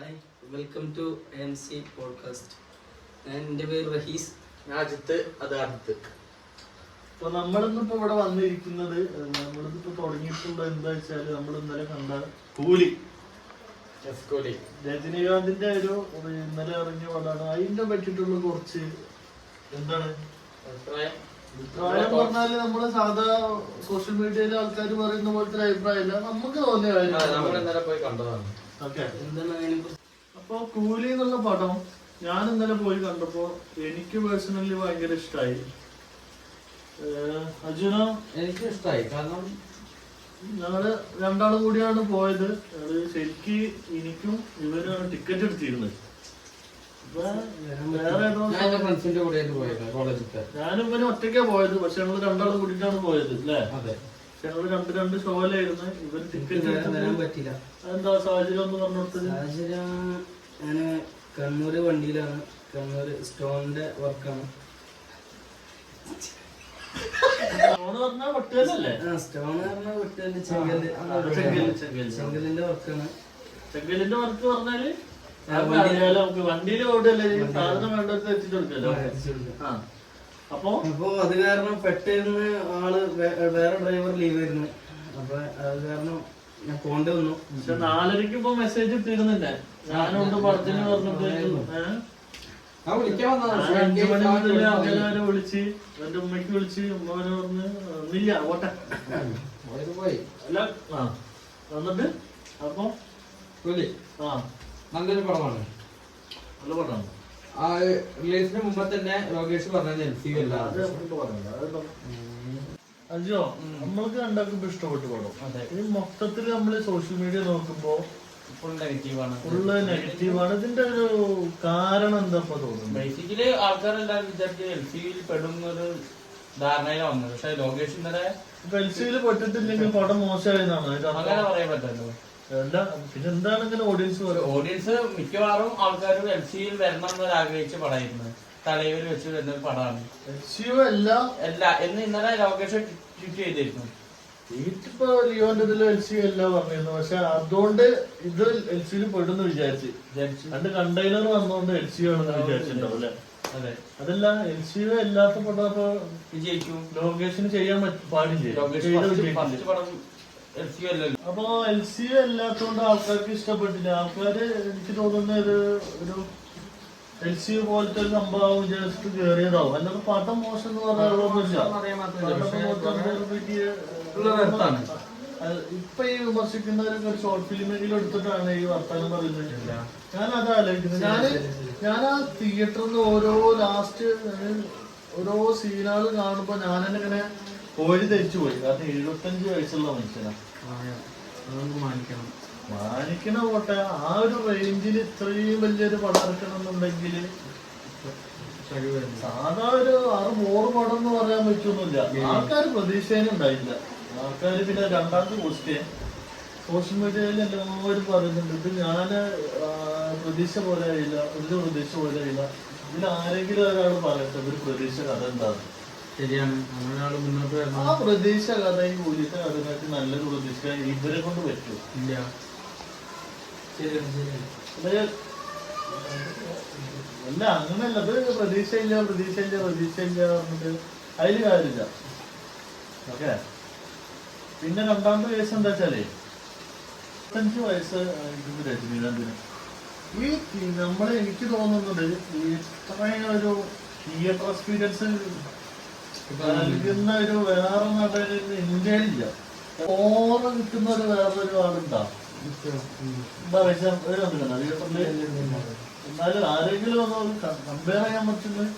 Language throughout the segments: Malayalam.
Hi welcome to M C podcast ഞാൻ എന്റെ പേര് റഹീസ്. രാജ്യത്ത് അത് അടുത്ത് അപ്പൊ നമ്മളിന്നിപ്പോ ഇവിടെ വന്നിരിക്കുന്നത് നമ്മളിതിപ്പോ തുടങ്ങിയിട്ടുള്ള എന്താ വെച്ചാൽ നമ്മൾ ഇന്നലെ കണ്ട കൂലി. കൂലി. രജനീകാന്തിന്റെ ഒരു ഇന്നലെ ഇറങ്ങിയ പടമാണ്. അതിന്റെ പറ്റിയിട്ടുള്ള കുറച്ച് എന്താണ്? അഭിപ്രായം? അഭിപ്രായം പറഞ്ഞാൽ നമ്മൾ സാധാ സോഷ്യൽ മീഡിയയിലെ ആൾക്കാർ പറയുന്ന പോലത്തെ അഭിപ്രായമില്ല നമുക്ക് തോന്നിയ കാര്യം നമ്മൾ ഇന്നലെ പോയി കണ്ടതാണ്. ഓക്കെ. എന്താണ് അതിനെക്കുറിച്ച് അപ്പൊ കൂലി എന്നുള്ള പടം ഞാൻ ഇന്നലെ പോയി കണ്ടപ്പോ എനിക്ക് പേഴ്സണലി ഭയങ്കര ഇഷ്ടമായി അർജുനോ എനിക്ക് ഇഷ്ടമായി കാരണം ഞങ്ങൾ രണ്ടാളും കൂടിയാണ് പോയത്. അത് ശരിക്ക് എനിക്കും ഇവരാണ് ടിക്കറ്റ് എടുത്തിരുന്നത്. ഞാനും ഇവനും ഒറ്റയ്ക്കാ പോയത്. പക്ഷെ ഞങ്ങൾ രണ്ടാളും കൂടിയിട്ടാണ് പോയത് അല്ലേ? അതെ. ഞങ്ങൾ രണ്ട് രണ്ട് ഷോയിലായിരുന്നു. ഇവർ ടിക്കറ്റ് പറ്റില്ല എന്താ സാഹചര്യം എന്ന് പറഞ്ഞു കൊടുത്തത്? സാഹചര്യം ഞാൻ കണ്ണൂര് വണ്ടിയിലാണ്. കണ്ണൂർ സ്റ്റോണിന്റെ വർക്കാണ്. ചെങ്കലിന്റെ വർക്കാണ്. ചെങ്കലിന്റെ വർക്ക് പറഞ്ഞാൽ വണ്ടിയിൽ ഓടിയല്ലേ സാധനം വേണ്ടത് എത്തിച്ചു കൊടുക്കല്ലോ. ആ. അപ്പൊ അപ്പോ അത് കാരണം പെട്ടെന്ന് ആൾ വേറെ ഡ്രൈവർ ലീവ് ആയിരുന്നു അപ്പൊ അത് കാരണം ഞാൻ പോണ്ടി വന്നു. പക്ഷെ നാലരക്ക് ഇപ്പൊ മെസ്സേജ് ഇട്ടിരുന്നില്ലേ? ഞാനുണ്ട് പടത്തിന് പറഞ്ഞിട്ട് അഞ്ചു മണി മുതൽ വിളിച്ച്. എന്റെ ഉമ്മയ്ക്ക് വിളിച്ച് ഉമ്മനെ പറഞ്ഞ് ഒന്നില്ല ഓട്ടെ. അല്ല ആ വന്നിട്ട് അപ്പൊ ആ. നല്ലൊരു പടമാണ്. നല്ല പടമാണ്. ആ മുമ്പ് തന്നെ ലോകേഷ് പറഞ്ഞത് എൽ സി അല്ല. അജോ നമ്മൾക്ക് രണ്ടാക്കും ഇഷ്ടപ്പെട്ടു പടം. അതെ. ഈ മൊത്തത്തിൽ നമ്മൾ സോഷ്യൽ മീഡിയ നോക്കുമ്പോ ഫുൾ നെഗറ്റീവാണ്. ഫുള്ള് നെഗറ്റീവാണ്. ആണ് ഇതിന്റെ ഒരു കാരണം എന്താ തോന്നുന്നു? ബേസിക്കലി ആൾക്കാരെല്ലാം വിചാരിച്ചു എൽ സിയിൽ പെടുന്നൊരു ധാരണയിലാണ് വന്നത്. പക്ഷെ ലോകേഷ് ഇന്നലെ എൽ സിയിൽ പെട്ടിട്ടില്ലെങ്കിൽ പടം മോശമായിരുന്നാണ് അങ്ങനെ പറയാൻ പറ്റല്ലോ അല്ല പിന്നെ എന്താണ് ഇങ്ങനെ ഓഡിയൻസ് ഓഡിയൻസ് മിക്കവാറും ആൾക്കാരും എൽ സിയിൽ വരണം എന്നൊരു ആഗ്രഹിച്ച പടമായിരുന്നു. തലയിൽ വെച്ച് വരുന്ന ഒരു പടമാണ്. എൽ അല്ല? അല്ല എന്ന് ഇന്നലെ ലോകേഷ് ട്വീറ്റ് ചെയ്തിരുന്നു. വീട്ടിപ്പോ ലിയോന്റെ ഇതിൽ എൽ സി അല്ല പറഞ്ഞിരുന്നു. പക്ഷെ അതുകൊണ്ട് ഇത് എൽ സിയിൽ പെടുന്നു വിചാരിച്ച്. വിചാരിച്ചു. രണ്ട് കണ്ടെയ്നർ വന്നോണ്ട് എൽ സി ആണെന്ന് വിചാരിച്ചിട്ടുണ്ടാവും അല്ലെ? അതല്ല എൽ സി അല്ലാത്ത പടം അപ്പൊ വിജയിക്കും. ലോകേഷിന് ചെയ്യാൻ പാടില്ലേ? എൽ സി അപ്പൊ എൽ സി അല്ലാത്തോണ്ട് ആൾക്കാർക്ക് ഇഷ്ടപ്പെട്ടില്ല. ആൾക്കാര് എനിക്ക് തോന്നുന്ന ഒരു ഒരു എൽ സി പോലത്തെ ഒരു സംഭവം വിചാരിച്ചിട്ട് കേറിയതാവും. അല്ലാതെ പടം മോശം എന്ന് പറഞ്ഞ ഇപ്പൊ ഈ വിമർശിക്കുന്നവരൊക്കെ ഒരു ഷോർട്ട് ഫിലിമെങ്കിലും എടുത്തിട്ടാണ് ഈ വർത്തമാനം പറയുന്നത്. ഞാൻ അത് ആലോചിക്കുന്നത്. ഞാൻ ഞാൻ ആ തിയേറ്ററിൽ നിന്ന് ഓരോ ലാസ്റ്റ് ഓരോ സീനുകൾ കാണുമ്പോ ഞാൻ ഇങ്ങനെ കോഴി ധരിച്ചു പോയി. കാരണം എഴുപത്തഞ്ച് വയസ്സുള്ള മനുഷ്യനാണ് മാനിക്കണം. മാനിക്കണ പോട്ടെ. ആ ഒരു റേഞ്ചിൽ ഇത്രയും വലിയൊരു പടം ഇറക്കണം എന്നുണ്ടെങ്കിൽ സാധാ ഒരു ആറ് മോറ് പടം എന്ന് പറയാൻ പറ്റൊന്നുമില്ല. ആൾക്കാർ പ്രതീക്ഷേനെ ഉണ്ടായില്ല ആൾക്കാർ പിന്നെ രണ്ടാമത്തെ ക്വസ്റ്റ്യൻ സോഷ്യൽ മീഡിയയിൽ എല്ലാവരും പറയുന്നുണ്ട് ഇത് ഞാൻ പ്രതീക്ഷ പോലെ ആയില്ല ഒരു പ്രതീക്ഷ പോലെ ആയില്ല. ഇതിൽ ആരെങ്കിലും ഒരാൾ പറയട്ടെ ഒരു പ്രതീക്ഷ കഥ എന്താണ് ശരിയാണ്. നമ്മളൊരാൾ മുന്നോട്ട് വരണം. ആ പ്രതീക്ഷ കഥ ഈ കഥനായിട്ട് നല്ലൊരു പ്രതീക്ഷ ഇവരെ കൊണ്ട് പറ്റും. ഇല്ല. ശരിയാണ് ശരിയാണ്. അത് അല്ല അങ്ങനല്ല അത് പ്രതീക്ഷയില്ല പ്രതീക്ഷ ഇല്ല പറഞ്ഞിട്ട് അതിൽ കാര്യമില്ല. ഓക്കെ? പിന്നെ രണ്ടാമത്തെ കേസ് എന്താ വെച്ചാലേ ഇരുപത്തഞ്ച് വയസ്സ് രജനീകാന്തിന്. ഈ നമ്മളെ എനിക്ക് തോന്നുന്നത് ഇത്രയും ഒരു തിയേറ്റർ എക്സ്പീരിയൻസ് നൽകുന്ന ഒരു വേറെ നടന് ഇന്ത്യയിലില്ല. ഓറ് കിട്ടുന്ന ഒരു വേറൊരു ആളുണ്ടാ. ഒരു കണ്ടിട്ടുണ്ടോ എന്നാലും ആരെങ്കിലും ഒന്ന് കമ്പയർ ചെയ്യാൻ പറ്റുന്നത്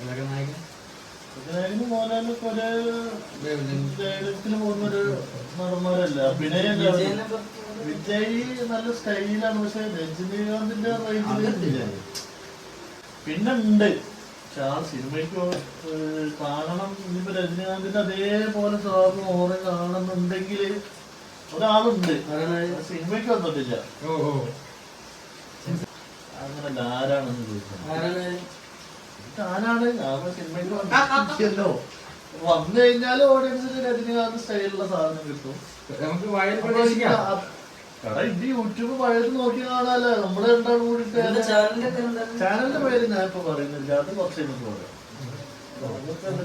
ഇതൊക്കെ നായകൻ? ഇതിനായിരുന്നു മോഹൻലാലൊക്കെ ഒരേ ലേലത്തിന് പോകുന്നൊരു നടന്മാരല്ല? അഭിനയം വിജയനെ വിജയ് നല്ല സ്റ്റൈലാണ് പക്ഷെ രജനീകാന്തിന്റെ റേഞ്ചിൽ പിന്നെ ഉണ്ട്. പക്ഷെ ആ സിനിമയ്ക്ക് കാണണം. ഇനിയിപ്പോ രജനീകാന്തിന്റെ അതേപോലെ സ്വഭാവം ഓറെ കാണുന്നുണ്ടെങ്കിൽ ഒരാളുണ്ട്? സിനിമയ്ക്ക് വന്നിട്ടില്ല. അങ്ങനല്ല ആരാണെന്ന് ചോദിക്കുന്നത് ആരാണ്? ഞാൻ സിനിമയ്ക്ക് വന്നിട്ടില്ലല്ലോ വന്നു കഴിഞ്ഞാൽ ഓഡിയൻസിന് രജനീകാന്ത് സ്റ്റൈലുള്ള സാധനം കിട്ടും. നമുക്ക് ഇത് യൂട്യൂബ് പഴയത് നോക്കി കാണാല്ലേ രണ്ടാളും ചാനലിന്റെ പേര് ഞാൻ ഇപ്പൊ പറയുന്നില്ല അത് കുറച്ച് കഴിഞ്ഞിട്ട് പറയാം.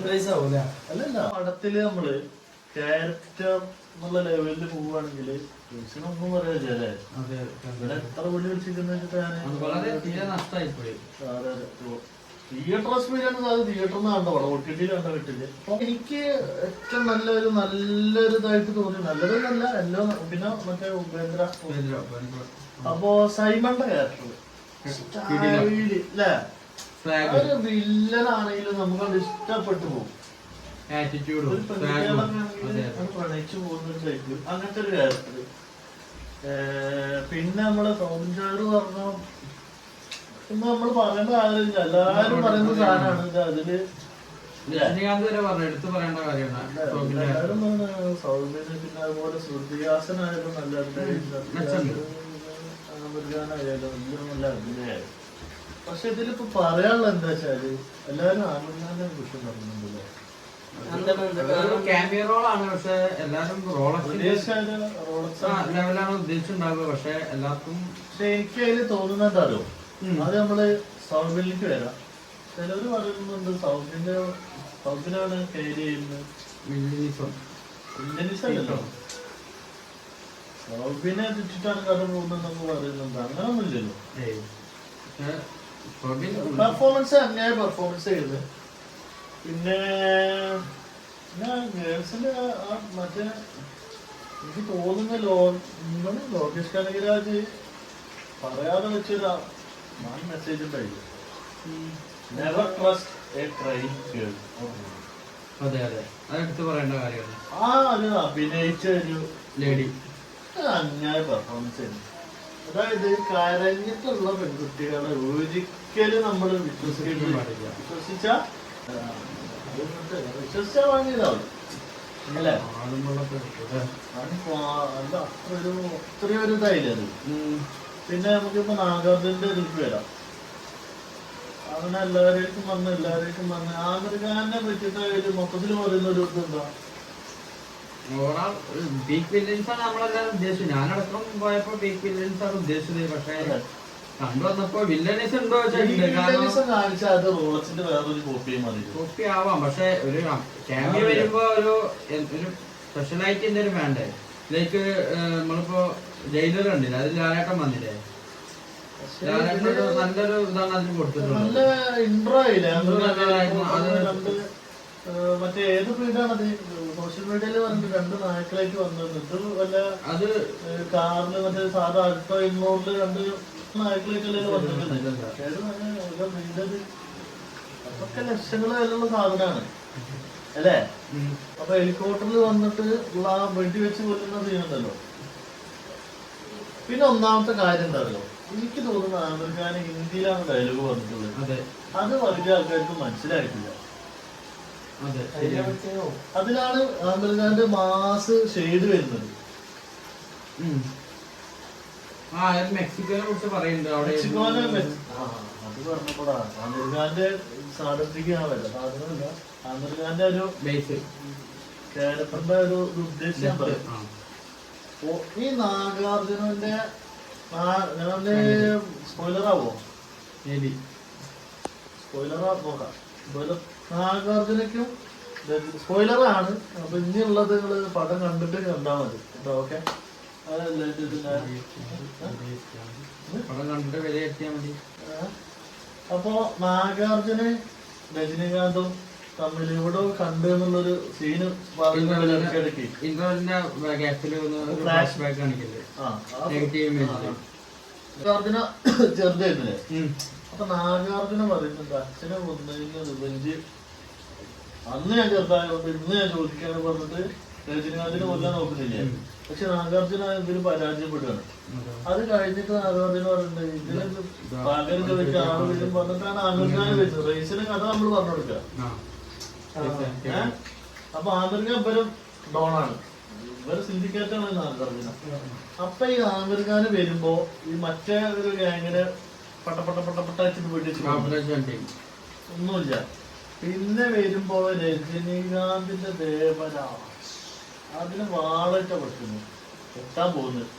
പ്രൈസ് ആവൂല? അല്ലല്ല പടത്തിൽ നമ്മൾ ക്യാരക്ടർ എന്നുള്ള ലെവലിൽ പോവുകയാണെങ്കിൽ ഒന്നും പറയാല്ലേ ഇവിടെ എത്ര വെള്ളി വിളിച്ചിരിക്കുന്ന തിയേറ്റർ എക്സ്പീരിയൻസ് അത് തിയേറ്ററിൽ നിന്ന് കണ്ട? പടം ഒ ടി ടിയിൽ കണ്ട കിട്ടില്ല എനിക്ക് ഏറ്റവും നല്ലൊരു നല്ലൊരു ഇതായിട്ട് തോന്നി. നല്ലതൊന്നല്ല എല്ലാം പിന്നെ മറ്റേ ഉപേന്ദ്ര. അപ്പോ സൈമന്റെ ക്യാരക്ടർ ഒരു വില്ലനാണെങ്കിലും നമുക്ക് അത് ഇഷ്ടപ്പെട്ടു പോകും. ആറ്റിറ്റ്യൂഡും ഒരു പെൺകുട്ടികളൊക്കെ അത് പ്രണയിച്ചു പോകുന്ന ഒരു ടൈപ്പ് അങ്ങനത്തെ ഒരു ക്യാരക്ടർ പിന്നെ നമ്മളെ സൗഞ്ചാറ് പറഞ്ഞ ഇന്ന് നമ്മൾ പറയേണ്ട കാര്യമില്ല എല്ലാരും പറയുന്ന സാധനമാണ് അതിൽ രജനീകാന്ത് വരെ പറഞ്ഞു എടുത്തു പറയേണ്ട കാര്യമാണ്. പറഞ്ഞ സൗമ്യന് പിന്നെ അതുപോലെ ശ്രുതിഹാസനായാലും നല്ല മെച്ചമുണ്ട്. അമൃതാനായാലും എല്ലാം നല്ല അഭിനയായിരുന്നു പക്ഷെ ഇതിലിപ്പോ പറയാനുള്ള എന്താ വെച്ചാൽ എല്ലാരും ആനന്ദാനെ കുറിച്ച് പറയുന്നുണ്ടല്ലോ ക്യാമിയ റോളാണ് പക്ഷെ എല്ലാരും റോളക്സ് ലെവലാണ് ഉദ്ദേശിച്ചിട്ടുണ്ടാവുക പക്ഷെ എല്ലാവർക്കും പക്ഷെ എനിക്ക് അതിൽ തോന്നുന്നുണ്ടല്ലോ ഉം. അത് നമ്മൾ സൗബിലേക്ക് വരാം. ചിലവര് പറയുന്നുണ്ട് സൗബിന്റെ സൗബിനാണ് കയറി ചെയ്യുന്നത്. അല്ലല്ലോ. സൗബിനെ തെറ്റിട്ടാണ് കഥ പോകുന്നത് നമ്മൾ പറയുന്നുണ്ട് അങ്ങനൊന്നുമില്ലല്ലോ. പെർഫോമൻസ് അങ്ങനെ പെർഫോമൻസ് ചെയ്ത് പിന്നെ പിന്നെ ഗേൾസിന്റെ ആ മറ്റേ എനിക്ക് തോന്നുന്ന ലോ ലോകേഷ് കനകരാജ് പറയാതെ വെച്ചൊരു message never trust a crime girl അതെ അതെ. അതെടുത്ത് പറയേണ്ട കാര്യമാണ് ആ ഒരു അഭിനയിച്ച ഒരു ലേഡി അന്യായ പെർഫോമൻസ് അതായത് കരഞ്ഞിട്ടുള്ള പെൺകുട്ടികളെ ഒരിക്കലും നമ്മൾ വിശ്വസിക്കാൻ പാടില്ല. വിശ്വസിച്ച വിശ്വസിച്ചാ വാങ്ങിയതാവും. അല്ലേ? അത്ര ഒരു അത്രയും ഒരു ഇതായില്ല അത്. പിന്നെ നമുക്കിപ്പോ നാഗാർജുന്റെ ഇതിലേക്ക് വരാം. അവനെ എല്ലാവരേക്കും വന്ന് എല്ലാവരേക്കും വന്ന്. ആഗ്രഹാനെ പറ്റിയിട്ട് ഒരു മൊത്തത്തിൽ പറയുന്ന ഒരു ഇത് എന്താ? ബിഗ് വില്ലൻസ് ആണ് ഉദ്ദേശിച്ചത്. ഞാനടക്കം പോയപ്പോ വില്ലൻസ് ആണ് ഉദ്ദേശിച്ചത്. പക്ഷേ ഉണ്ടോ അത് റോളക്സിന്റെ വേറൊരു കോപ്പിയും മതി കോപ്പി ആവാം. പക്ഷെ ഒരു ക്യാമിയ വരുമ്പോ ഒരു എ- ഒരു സ്പെഷ്യലായിട്ട് എന്തെങ്കിലും വേണ്ടേ? ലൈക്ക് നമ്മളിപ്പോ ജയിലർ കണ്ടില്ല ലാലേട്ടൻ വന്നില്ലേ? ലാലേട്ടൻ ഒരു നല്ലൊരു ഇതാണ് അതിന് നല്ല ഇൻട്രോ ആയില്ല. അത് മറ്റേ ഏത് ഫീൽഡാണത് സോഷ്യൽ മീഡിയയിൽ വന്നിട്ട് രണ്ട് നായ്ക്കളായിട്ട് വന്നത്. ഇത് വല്ല അത് കാറിൽ മറ്റേ സാധാ അൾട്ടോ ഇന്നോറിൽ രണ്ട് നായ്ക്കളായിട്ടല്ലേ വന്നിട്ടുണ്ട്. ഏത് നല്ല അത്? അതൊക്കെ ലക്ഷങ്ങൾ വിലയുള്ള സാധനമാണ്. അല്ലേ? അപ്പൊ ഹെലികോപ്റ്ററിൽ വന്നിട്ട് ഉള്ള ആ വെടി വെച്ച് കൊല്ലുന്ന സീനുണ്ടല്ലോ പിന്നെ ഒന്നാമത്തെ കാര്യം എന്താണല്ലോ? എനിക്ക് തോന്നുന്നു ആമിർഖാൻ ഹിന്ദിയിലാണ് ഡയലോഗ് വന്നിട്ടുള്ളത്. അതെ. അത് വലിയ ആൾക്കാർക്ക് മനസ്സിലായിട്ടില്ല. അതിലാണ് ആമിർഖാന്റെ മാസ് ഷെയ്ഡ് വരുന്നത്. മെക്സിക്കോനെ കുറിച്ച് പറയുന്നുണ്ട് അവിടെ. ഒരു ബേസ് ഒരു ഉദ്ദേശം പറയാം. ഈ നാഗാർജുനന്റെ സ്പോയിലറാവോ മേബി സ്പോയിലർ നോക്കാം. സ്പോയിലർ സ്പോയിലറാണ് അപ്പൊ ഇനിയുള്ളത് നിങ്ങൾ പടം കണ്ടിട്ട് കണ്ടാ മതി. കേട്ടോ ഓക്കെ? അപ്പൊ നാഗാർജുന് രജനീകാന്തും തമ്മിൽ ഇവിടെ കണ്ടു എന്നുള്ളൊരു സീന് ഇടയ്ക്കിടയ്ക്ക്. ഇന്റർവെല്ലിന്റെ ഗ്യാപ്പിൽ ഫ്ലാഷ് ബാക്ക് ഇമേജ്. നാഗാർജുന ചെറുതായിരുന്നില്ലേ? അപ്പൊ നാഗാർജുന പറയുന്നുണ്ട് അച്ഛനെ കൊന്നതിന് റിവഞ്ച്. അന്ന് ഞാൻ ചെറുതായതുകൊണ്ട് ഇന്ന് ഞാൻ ചോദിക്കാന്ന് പറഞ്ഞിട്ട് രജനീകാന്തിനെ കൊല്ലാൻ നോക്കുന്നില്ലേ? പക്ഷെ നാഗാർജുന ഇതിൽ പരാജയപ്പെടുകയാണ് അത് കഴിഞ്ഞിട്ട് നാഗാർജുന പറയുന്നത് ഇതിന് പകരം ചോദിക്കാൻ ആൾ വരും പറഞ്ഞിട്ടാണ് ആമിർ വെച്ചത്. റേസിന് കഥ നമ്മൾ പറഞ്ഞു കൊടുക്കുക? അപ്പൊ ആമിർ ഖാൻ ഇവരും ഡോണാണ് ഇവർ സിൻഡിക്കേറ്റ് ആണ് നാഗാർജുന. അപ്പൊ ഈ ആമിർ വരുമ്പോ ഈ മറ്റേ ഒരു ഗ്യാങ്ങിന് പട്ട പട്ട പട്ട പട്ട വെച്ചിട്ട് പിടിച്ചു ഒന്നുമില്ല. പിന്നെ വരുമ്പോ രജനീകാന്തിന്റെ ദേവന അതിന് വാളറ്റ പറ്റുന്നു എത്താൻ പോകുന്നത്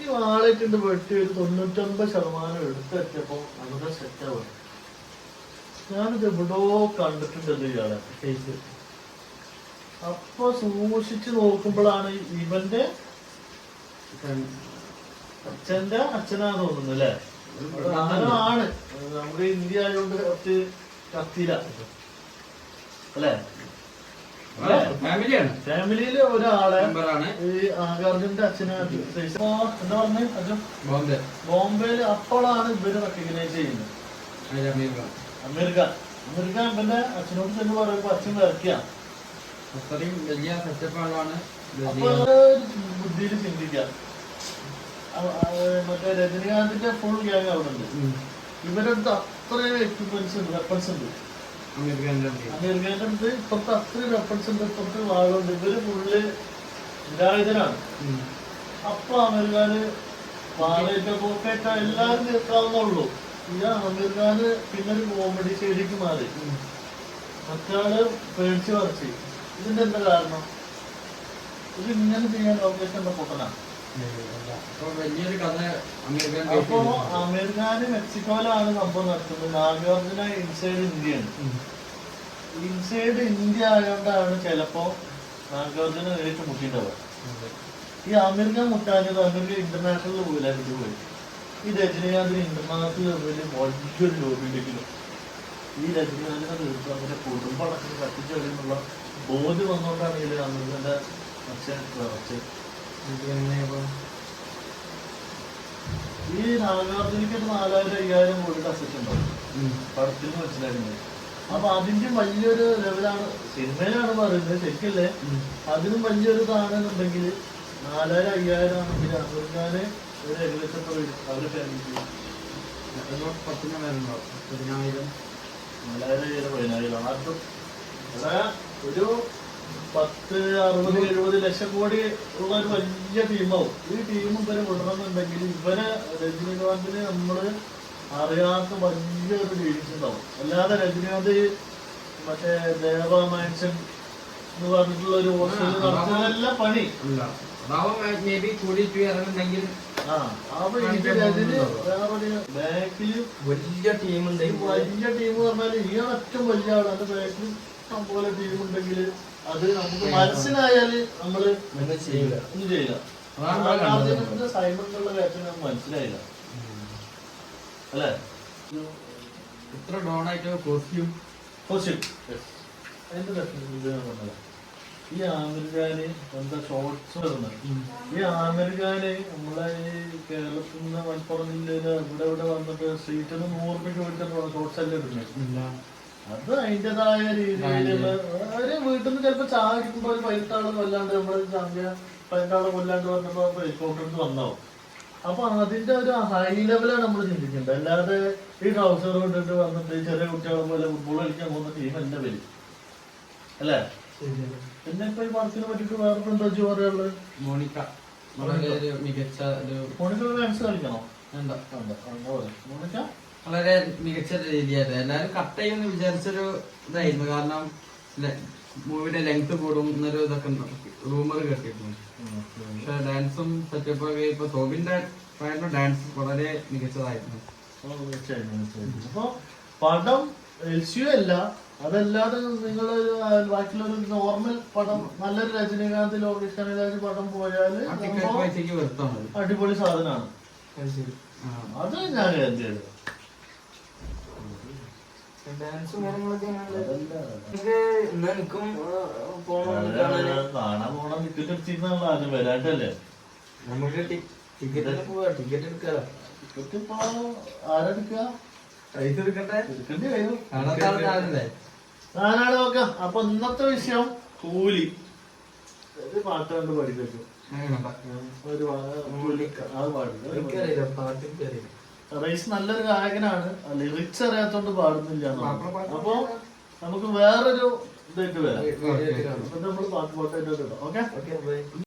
ഈ വാളറ്റിന്റെ വെട്ടി ഒരു തൊണ്ണൂറ്റൊമ്പത് ശതമാനം എടുത്തെത്തിയപ്പോ നമ്മുടെ സെറ്റാവും ഞാനിത് എവിടോ കണ്ടിട്ടുണ്ടല്ലോ ഇയാളെ ഫേസ് അപ്പൊ സൂക്ഷിച്ചു നോക്കുമ്പോഴാണ് ഇവന്റെ അച്ഛന്റെ അച്ഛനാ തോന്നുന്നു അല്ലേ? ആണ് നമ്മുടെ ഇന്ത്യ ആയതുകൊണ്ട് കുറച്ച് കത്തിയില്ല. അല്ലേ? ഫാമിലിയിൽ ഒരാളെ ഈ നാഗാർജുന്റെ അച്ഛനെ എന്താ പറഞ്ഞു? അച്ഛൻ? ബോംബെ. ബോംബെയിൽ അപ്പോഴാണ് ഇവർ റെക്കഗ്നൈസ് ചെയ്യുന്നത്. അതിൽ അമീർ ഖാൻ അമേരിക്ക. അമേരിക്ക ഇവന്റെ അച്ഛനോട് ചെന്ന് പറയുമ്പോ അച്ഛൻ വരയ്ക്കുക അത്രയും വലിയ സെറ്റപ്പ് ആളാണ് ബുദ്ധിയിൽ ചിന്തിക്കാം. മറ്റേ രജനീകാന്തിന്റെ ഫുൾ ഗ്യാങ് അവിടെ ഉണ്ട്. ഇവരുടെ അടുത്ത് അത്രയും എക്യുപ്മെന്റ്സ് ഉണ്ട് വെപ്പൺസ് ഉണ്ട്. അമീർഖാന്റെ അടുത്ത് ഇപ്പുറത്ത് അത്രയും വെപ്പൺസ് ഉണ്ട് ഇപ്പുറത്ത് വാളുണ്ട് ഇവർ ഫുള്ള് നിരായുധനാണ് അപ്പൊ അമേരിക്കാന് വാളേറ്റപ്പോ കേട്ട എല്ലാരും പിന്നെ ഒരു കോമഡി ശൈലിക്ക് മാറി. മറ്റാൾ പേടിച്ച് പറിച്ച് ഇതിന്റെ എന്താ കാരണം? ഇത് ഇങ്ങനെ ചെയ്യാൻ ലോകേഷൻ എന്താ പൊട്ടനാ അപ്പൊ വലിയൊരു കഥ അമീർ ഖാൻ അപ്പോ കേട്ടിട്ടുണ്ട്. അമേരിക്കാന് മെക്സിക്കോയിലാണ് സംഭവം നടത്തുന്നത് നാഗാർജുന ഇൻസൈഡ് ഇന്ത്യയാണ്. ഇൻസൈഡ് ഇന്ത്യ ആയതുകൊണ്ടാണ് ചിലപ്പോ നാഗാർജുന നേരിട്ട് ഈ അമേരിക്ക മുട്ടാഞ്ഞത് അമേരിക്ക ഇന്റർനാഷണൽ പോയില്ല പോയി ഈ രജനീകാന്തിന് ഇന്റർനാഷണൽ ലെവലിൽ വലിയൊരു ലോബി ഉണ്ടെങ്കിലും ഈ രജനീകാന്തിനെ തീർത്ത് അവരുടെ കത്തിച്ചു കത്തിച്ചെറിയുന്നുള്ള ബോധ്യം വന്നുകൊണ്ടാണ് ഇതിൽ അമൃതന്റെ അച്ഛൻ വിറച്ചത് ഈ നാഗാർജുനക്ക് ഒരു നാലായിരം അയ്യായിരം കോടിയുടെ അസറ്റ് ഉണ്ടാവും പടത്തിൽ പടത്തിൽ മനസ്സിലാക്കുന്നത് അപ്പൊ അതിന്റെ വലിയൊരു ലെവലാണ് സിനിമയിലാണ് പറയുന്നത്. ശരിക്കല്ലേ. അതിനും വലിയൊരു ഇതാണെന്നുണ്ടെങ്കിൽ നാലായിരം അയ്യായിരം ആണെങ്കിൽ അമേരിക്കാന് ഒരു ഏകദേശം എത്ര വരും അവരുടെ ഫാമിലിക്ക് പത്തിന് പേരുണ്ടോ പതിനായിരം. നാലായിരം പതിനായിരം. ആർക്കും? ഒരു പത്ത് അറുപത് എഴുപത് ലക്ഷം കോടി ഉള്ള ഒരു വലിയ ടീമാവും. ഈ ടീം ഇവരെ വിടണമെന്നുണ്ടെങ്കിൽ ഇവരെ രജനീകാന്തിന് നമ്മൾ അറിയാത്ത വലിയൊരു ഡീലിങ്സ് ഉണ്ടാവും. അല്ലാതെ രജനീകാന്ത് മറ്റേ ദേവ മാൻഷൻ എന്ന് പറഞ്ഞിട്ടുള്ള ഒരു ഹോസ്റ്റൽ നടത്തുന്നതല്ല പണി. അല്ല അതാവും മേ ബി കൂടിയിട്ട് ഇറങ്ങുന്നെങ്കിൽ അപ്പൊ ഇത് രജനി വേറൊരു ബാക്കിൽ വലിയ ടീമുണ്ട് വലിയ ടീം പറഞ്ഞാൽ ഈ ഏറ്റവും വലിയ ആളാണ്. അതിന്റെ ബാക്കിൽ പോലെ ടീം ഉണ്ടെങ്കിൽ അത് നമുക്ക് മനസ്സിലായാൽ നമ്മൾ ഒന്നും ചെയ്യില്ല. ഒന്നും ചെയ്യില്ല. കണ്ടത്. നമുക്ക് മനസ്സിലായില്ല. അല്ലേ? ഇത്ര ഡോൺ ആയിട്ട് കോസ്റ്റ്യൂം കോസ്റ്റ്യൂം definition ഇത് ഈ ആമിർഖാന് എന്താ ഷോർട്സ് വരുന്നത്? ഈ ആമിർഖാന് നമ്മളെ ഈ കേരളത്തിൽ നിന്ന് മലപ്പുറം ജില്ലയിൽ ഇവിടെ ഇവിടെ വന്നിട്ട് സ്ട്രീറ്റിൽ നിന്ന് നൂറ് രൂപയ്ക്ക് മേടിച്ചിട്ട് ഷോർട്സ് അല്ലേ ഇടുന്നത്. അത് അതിന്റെതായ രീതിയിലുള്ള ഒരു വീട്ടിൽ നിന്ന് ചിലപ്പോ ചാടിക്കുമ്പോ ഒരു പതിനെട്ടാൾ കൊല്ലാണ്ട് നമ്മൾ ചാമ്പ്യ പതിനെട്ടാൾ കൊല്ലാണ്ട് വന്നപ്പോ ഹെലികോപ്റ്ററിൽ വന്നാവും അപ്പൊ അതിന്റെ ഒരു ഹൈ ലെവലാണ് നമ്മൾ ചിന്തിക്കേണ്ടത്. അല്ലാതെ ഈ ട്രൗസർ കൊണ്ടിട്ട് വന്നിട്ട് ചെറിയ കുട്ടികളെ പോലെ ഫുട്ബോൾ കളിക്കാൻ പോകുന്ന ടീം എന്റെ പേര് അല്ലേ? പിന്നെ ഇപ്പൊ ഈ വർക്കിനെ പറ്റിട്ട് വേറെ എന്താ വെച്ച് പറയാനുള്ളത്? മോണിക്ക. വളരെ ഒരു മികച്ച ഒരു മോണിക്ക ഡാൻസ് കളിക്കണോ? എന്താ മോണിക്ക? വളരെ മികച്ച രീതിയായിരുന്നു. എല്ലാരും കട്ട് ചെയ്യുമെന്ന് വിചാരിച്ചൊരു ഇതായിരുന്നു. കാരണം മൂവിയുടെ ലെങ്ത് കൂടും എന്നൊരു ഇതൊക്കെ റൂമർ കേട്ടിട്ടുണ്ട്. പക്ഷെ ഡാൻസും സെറ്റപ്പ് ഒക്കെ ഇപ്പൊ തോബിന്റെ ഡാൻസ് വളരെ മികച്ചതായിരുന്നു. അപ്പോൾ പടം എൽ സിയു അല്ല അതല്ലാതെ നിങ്ങൾ ബാക്കിയുള്ള ഒരു നോർമൽ പടം നല്ലൊരു രജനീകാന്ത് ലോകേഷ് കനകരാജ് പടം പോയാൽ ടിക്കറ്റ് അടിപൊളി സാധനമാണ്. അത് ഞാൻ കരുതിയത് കാണാൻ. പോണം. ടിക്കറ്റ് എടുത്തിരുന്നുള്ള ആദ്യം വരാട്ടല്ലേ? നമുക്ക് ടിക്കറ്റിന് ടിക്കറ്റ് ടിക്കറ്റ് ഇപ്പൊ ആരെടുക്കുക ഞാനാണ് നോക്കാം. അപ്പൊ ഇന്നത്തെ വിഷയം കൂലി. ഒരു പാട്ട് കണ്ട് പഠിക്കും ഒരു പാടില്ല പാട്ട് റൈസ് നല്ലൊരു ഗായകനാണ്. ലിറിക്സ് അറിയാത്തോണ്ട് പാടുന്നില്ല അപ്പൊ നമുക്ക് വേറൊരു ഇതായിട്ട് വരാം. അപ്പൊ നമ്മൾ പാട്ട് പാട്ടായിട്ട് ഓക്കെ? Okay bye.